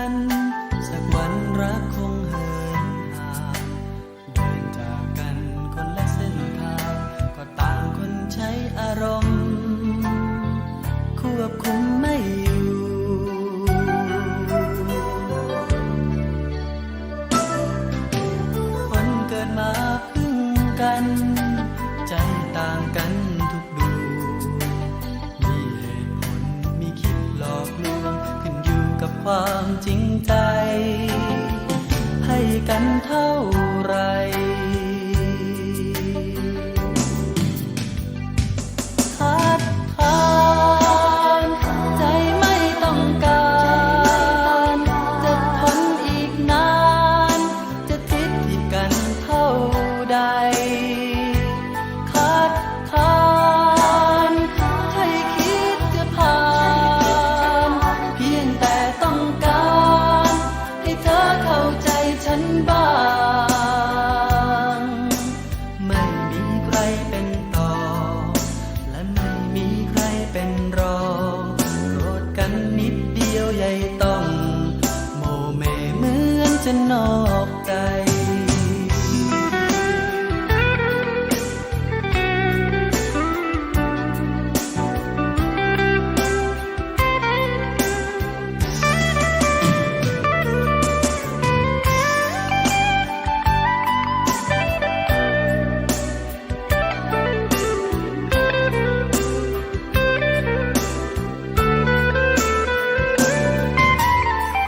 ัน สักวันรักคงเหินห่างเดินจากกันคนละเส้นทาง ก็ต่างคนใช้อารมณ์ ควบคุมไม่อยู่ คนเกิดมาพึ่งกัน ใจต่างกัน จริงใจ ให้กันเท่าไหร มือนนอกใจ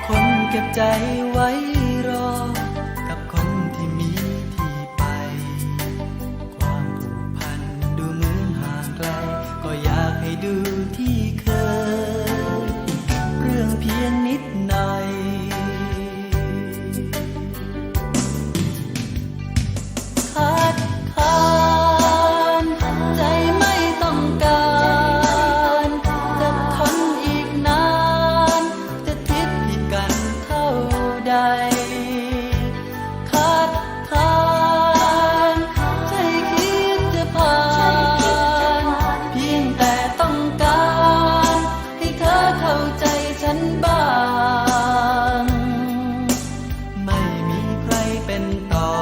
คนเก็บใจไว้ ดูที่เคย เรื่องเพียงนิดหน่อยคัดค้านใจไม่ต้องการจะทนอีกนาน จะทิศที่กันเท่าใด บ้าง ไม่มีใครเป็นต่อ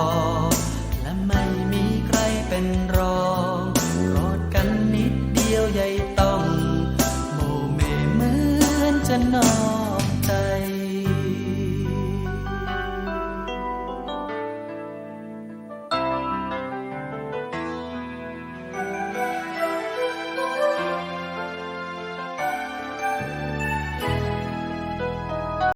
และไม่มีใครเป็นรองรอดกันนิดเดียวใหญ่ต้องโมเมเหมือนจะนอน